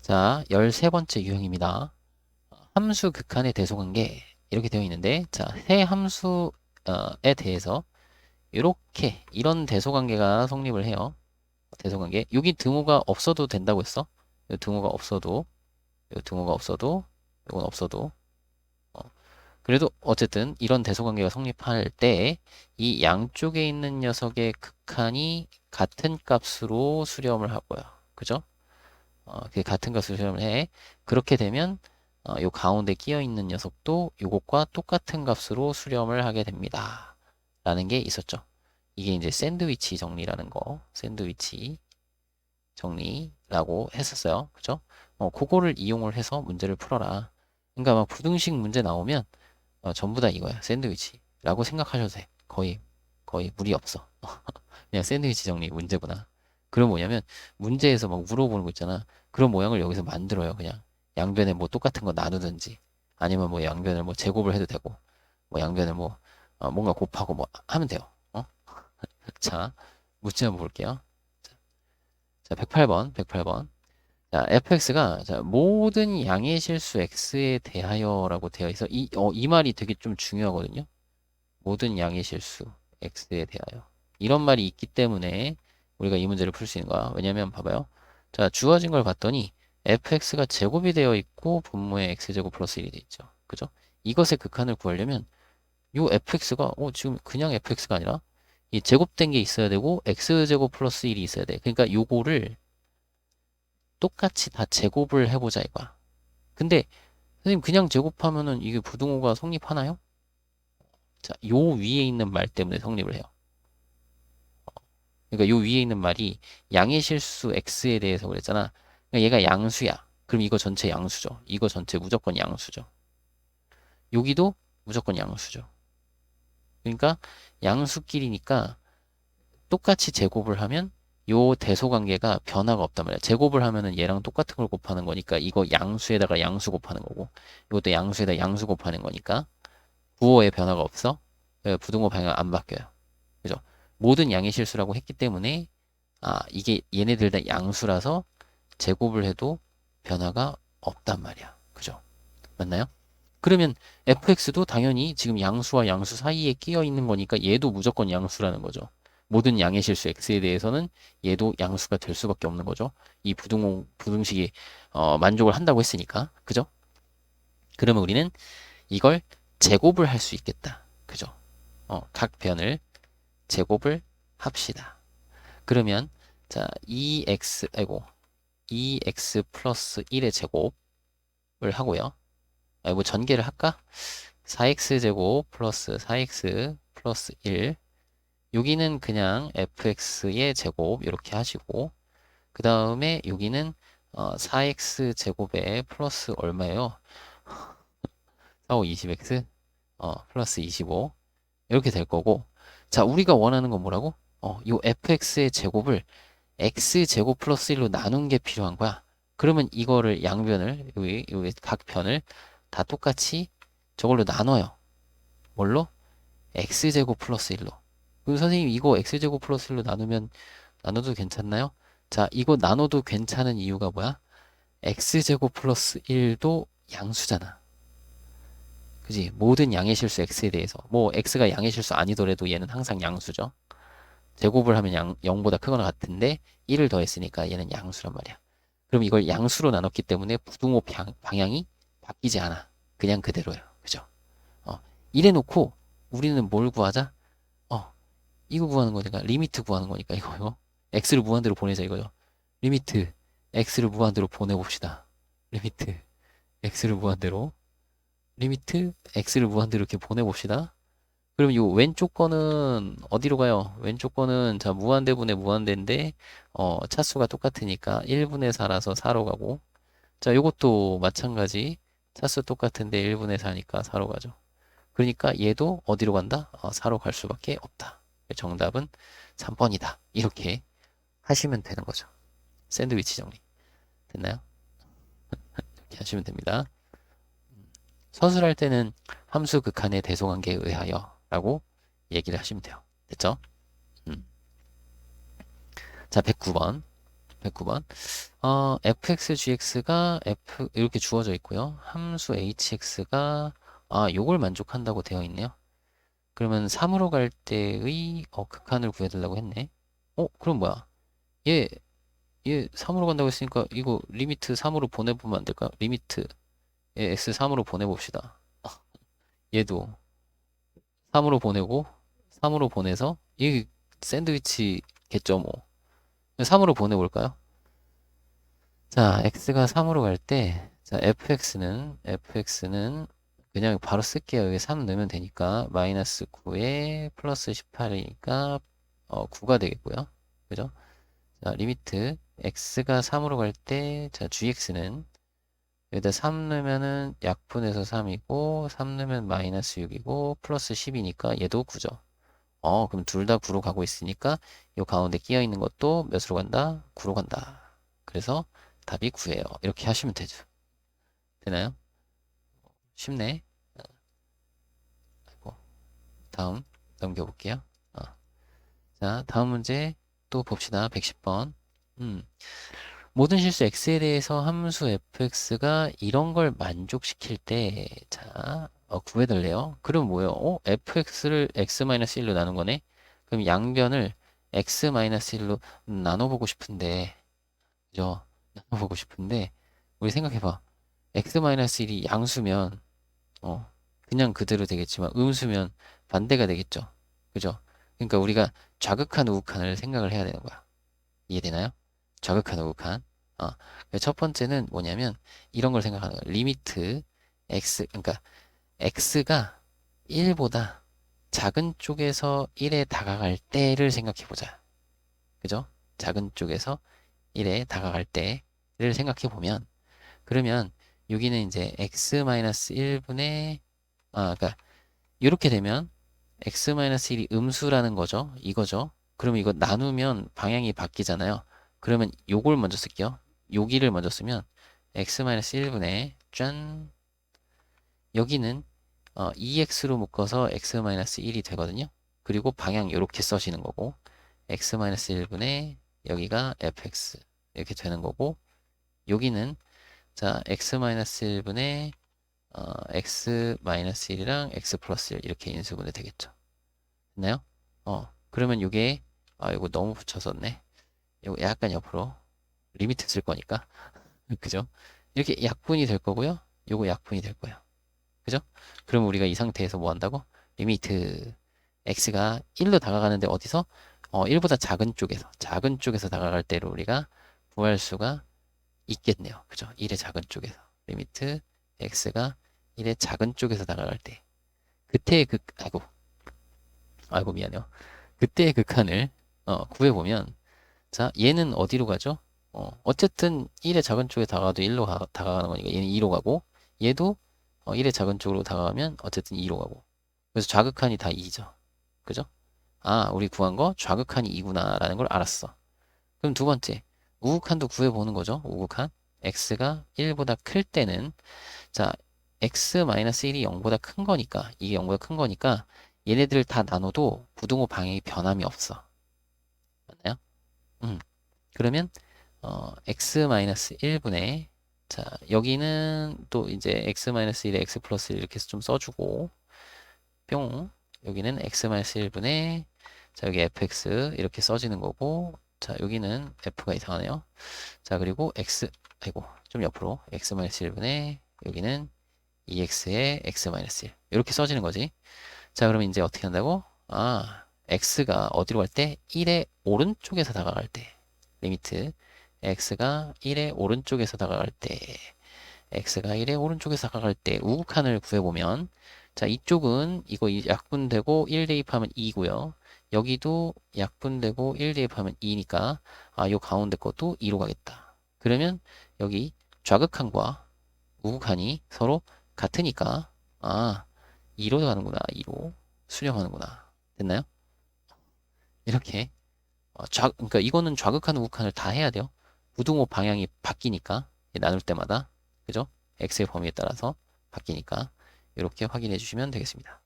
자, 13번째 유형입니다. 함수 극한의 대소관계 이렇게 되어 있는데 자, 새 함수에 대해서 이렇게 이런 대소관계가 성립을 해요. 대소관계. 여기 등호가 없어도 된다고 했어. 이 등호가 없어도 이 등호가 없어도 이건 없어도 어. 그래도 어쨌든 이런 대소관계가 성립할 때 이 양쪽에 있는 녀석의 극한이 같은 값으로 수렴을 하고요. 그죠? 어, 그 같은 값을 수렴을 해. 그렇게 되면 어, 요 가운데 끼어 있는 녀석도 요것과 똑같은 값으로 수렴을 하게 됩니다. 라는 게 있었죠. 이게 이제 샌드위치 정리라는 거. 샌드위치 정리라고 했었어요. 그죠? 어, 그거를 이용을 해서 문제를 풀어라. 그러니까 막 부등식 문제 나오면 어, 전부 다 이거야. 샌드위치라고 생각하셔도 돼. 거의 거의 무리 없어. 그냥 샌드위치 정리 문제구나. 그럼 뭐냐면 문제에서 막 물어보는 거 있잖아. 그런 모양을 여기서 만들어요. 그냥 양변에 뭐 똑같은 거 나누든지 아니면 뭐 양변을 뭐 제곱을 해도 되고 뭐 양변을 뭐 어, 뭔가 곱하고 뭐 하면 돼요. 어? 자, 문제 한번 볼게요. 자, 자 108번, 108번. 자, fx가 자, 모든 양의 실수 x에 대하여라고 되어 있어. 이, 어, 이 말이 되게 좀 중요하거든요. 모든 양의 실수 x에 대하여. 이런 말이 있기 때문에 우리가 이 문제를 풀 수 있는 거야. 왜냐면 봐봐요. 자, 주어진 걸 봤더니 fx가 제곱이 되어 있고 분모에 x제곱 플러스 1이 돼 있죠. 그죠? 이것의 극한을 구하려면 요 fx가 어, 지금 그냥 fx가 아니라 이 제곱된 게 있어야 되고 x제곱 플러스 1이 있어야 돼. 그러니까 요거를 똑같이 다 제곱을 해보자 이거야. 근데 선생님 그냥 제곱하면은 이게 부등호가 성립하나요? 자, 요 위에 있는 말 때문에 성립을 해요. 그러니까 요 위에 있는 말이 양의 실수 x에 대해서 그랬잖아. 그러니까 얘가 양수야. 그럼 이거 전체 양수죠. 이거 전체 무조건 양수죠. 여기도 무조건 양수죠. 그러니까 양수끼리니까 똑같이 제곱을 하면 요 대소관계가 변화가 없단 말이야. 제곱을 하면은 얘랑 똑같은 걸 곱하는 거니까 이거 양수에다가 양수 곱하는 거고 이것도 양수에다 양수 곱하는 거니까 부호에 변화가 없어. 예, 부등호 방향 안 바뀌어요. 그죠? 모든 양의 실수라고 했기 때문에 아 이게 얘네들 다 양수라서 제곱을 해도 변화가 없단 말이야. 그죠? 맞나요? 그러면 fx도 당연히 지금 양수와 양수 사이에 끼어 있는 거니까 얘도 무조건 양수라는 거죠. 모든 양의 실수 x에 대해서는 얘도 양수가 될 수밖에 없는 거죠. 이 부등호 부등식이 어, 만족을 한다고 했으니까. 그죠? 그러면 우리는 이걸 제곱을 할 수 있겠다. 그죠? 어, 각 변을 제곱을 합시다. 그러면 자 2x 아이고 2x 플러스 1의 제곱을 하고요. 아, 뭐 전개를 할까? 4x 제곱 플러스 4x 플러스 1 여기는 그냥 fx의 제곱 이렇게 하시고 그 다음에 여기는 어, 4x 제곱에 플러스 얼마예요? 4, 5, 20x 어, 플러스 25 이렇게 될 거고 자 우리가 원하는 건 뭐라고? 어, 요 fx의 제곱을 x 제곱 플러스 1로 나눈 게 필요한 거야. 그러면 이거를 양변을 여기 여기 각 변을 다 똑같이 저걸로 나눠요. 뭘로? x 제곱 플러스 1로. 그럼 선생님 이거 x 제곱 플러스 1로 나누면 나눠도 괜찮나요? 자, 이거 나눠도 괜찮은 이유가 뭐야? x 제곱 플러스 1도 양수잖아. 그지? 모든 양의 실수 x에 대해서 뭐 x가 양의 실수 아니더라도 얘는 항상 양수죠. 제곱을 하면 양, 0보다 크거나 같은데 1을 더했으니까 얘는 양수란 말이야. 그럼 이걸 양수로 나눴기 때문에 부등호 방향이 바뀌지 않아. 그냥 그대로예요. 그죠? 어, 이래 놓고 우리는 뭘 구하자? 어, 이거 구하는 거니까 리미트 구하는 거니까 이거 요 x를 무한대로 보내자 이거죠. 리미트 x를 무한대로 보내 봅시다. 리미트 x를 무한대로 리미트 x를 무한대로 이렇게 보내봅시다. 그럼 요 왼쪽 거는 어디로 가요? 왼쪽 거는 자 무한대분의 무한대인데 어 차수가 똑같으니까 1분의 4라서 4로 가고 자 요것도 마찬가지 차수 똑같은데 1분의 4니까 4로 가죠. 그러니까 얘도 어디로 간다? 어, 4로 갈 수밖에 없다. 정답은 3번이다. 이렇게 하시면 되는 거죠. 샌드위치 정리. 됐나요? 이렇게 하시면 됩니다. 서술할 때는 함수 극한의 대소관계에 의하여 라고 얘기를 하시면 돼요. 됐죠? 음. 자, 109번. 109번. 어, fx, gx가 f 이렇게 주어져 있고요. 함수 hx가 아, 요걸 만족한다고 되어 있네요. 그러면 3으로 갈 때의 어, 극한을 구해달라고 했네. 어, 그럼 뭐야? 얘, 얘 3으로 간다고 했으니까 이거 리미트 3으로 보내보면 안 될까? 리미트 얘 x 3으로 보내봅시다. 얘도 3으로 보내고 3으로 보내서 이 샌드위치 개점 5 3으로 보내볼까요? 자, x가 3으로 갈 때, 자, fx는, fx는 그냥 바로 쓸게요. 여기 3 넣으면 되니까, 마이너스 9에 플러스 18이니까, 어, 9가 되겠고요. 그죠? 자, 리미트, x가 3으로 갈 때, 자, gx는, 여기다 3 넣으면은 약분해서 3이고, 3 넣으면 마이너스 6이고, 플러스 10이니까 얘도 9죠. 어, 그럼 둘 다 9로 가고 있으니까, 요 가운데 끼어 있는 것도 몇으로 간다? 9로 간다. 그래서 답이 9예요. 이렇게 하시면 되죠. 되나요? 쉽네. 어. 아이고. 다음 넘겨볼게요. 어. 자, 다음 문제 또 봅시다. 110번. 음. 모든 실수 x에 대해서 함수 fx가 이런 걸 만족시킬 때, 자, 어, 구해달래요. 그럼 뭐예요? 어, fx를 x-1로 나눈 거네? 그럼 양변을 x-1로 나눠보고 싶은데, 그죠? 나눠보고 싶은데, 우리 생각해봐. x-1이 양수면, 어, 그냥 그대로 되겠지만, 음수면 반대가 되겠죠? 그죠? 그러니까 우리가 좌극한 우극한을 생각을 해야 되는 거야. 이해되나요? 좌극한 우극한. 어, 첫 번째는 뭐냐면, 이런 걸 생각하는 거야. 리미트 x, 그러니까 x가 1보다 작은 쪽에서 1에 다가갈 때를 생각해 보자. 그죠? 작은 쪽에서 1에 다가갈 때를 생각해 보면 그러면 여기는 이제 x-1분의 아, 그러니까 이렇게 되면 x-1이 음수라는 거죠. 이거죠. 그럼 이거 나누면 방향이 바뀌잖아요. 그러면 요걸 먼저 쓸게요. 여기를 먼저 쓰면 x-1분의 짠 여기는 어, 2x로 묶어서 x-1이 되거든요. 그리고 방향 이렇게 써시는 거고 x-1분의 여기가 fx 이렇게 되는 거고 여기는 자 x-1분의 어, x-1이랑 x 플러스 1 이렇게 인수분해 되겠죠. 됐나요? 어 그러면 이게 아 이거 너무 붙여섰네. 약간 옆으로 리미트 쓸 거니까 그죠? 이렇게 약분이 될 거고요. 요거 약분이 될 거예요. 그죠? 그럼 우리가 이 상태에서 뭐 한다고? 리미트 x가 1로 다가가는데 어디서? 어, 1보다 작은 쪽에서 작은 쪽에서 다가갈 때로 우리가 구할 수가 있겠네요. 그죠? 1의 작은 쪽에서 리미트 x가 1의 작은 쪽에서 다가갈 때 그때의 극 아이고 아이고 미안해요. 그때의 극한을 어, 구해보면 자 얘는 어디로 가죠? 어, 어쨌든 1의 작은 쪽에 다가가도 1로 가, 다가가는 거니까 얘는 2로 가고 얘도 어, 1의 작은 쪽으로 다가가면 어쨌든 2로 가고 그래서 좌극한이 다 2죠. 그죠? 아, 우리 구한 거 좌극한이 2구나 라는 걸 알았어. 그럼 두 번째, 우극한도 구해보는 거죠. 우극한. x가 1보다 클 때는 자, x-1이 0보다 큰 거니까 이게 0보다 큰 거니까 얘네들 다 나눠도 부등호 방향이 변함이 없어. 음. 그러면 어, x-1분의 자, 여기는 또 이제 x-1에 x 플러스 1 이렇게 해서 좀 써주고 뿅 여기는 x-1분의 자 여기 fx 이렇게 써지는 거고 자 여기는 f가 이상하네요. 자 그리고 x 아이고 좀 옆으로 x-1분의 여기는 2x의 x-1 이렇게 써지는 거지. 자 그러면 이제 어떻게 한다고? 아 x가 어디로 갈 때 1의 오른쪽에서 다가갈 때 리미트 x가 1의 오른쪽에서 다가갈 때 x가 1의 오른쪽에서 다가갈 때 우극한을 구해보면 자, 이쪽은 이거 약분되고 1 대입하면 2고요. 여기도 약분되고 1 대입하면 2니까 아, 요 가운데 것도 2로 가겠다. 그러면 여기 좌극한과 우극한이 서로 같으니까 아, 2로 가는구나. 2로 수렴하는구나. 됐나요? 이렇게 어, 좌, 그러니까 이거는 좌극한 우극한을 다 해야 돼요. 부등호 방향이 바뀌니까 나눌 때마다 그죠? x의 범위에 따라서 바뀌니까 이렇게 확인해 주시면 되겠습니다.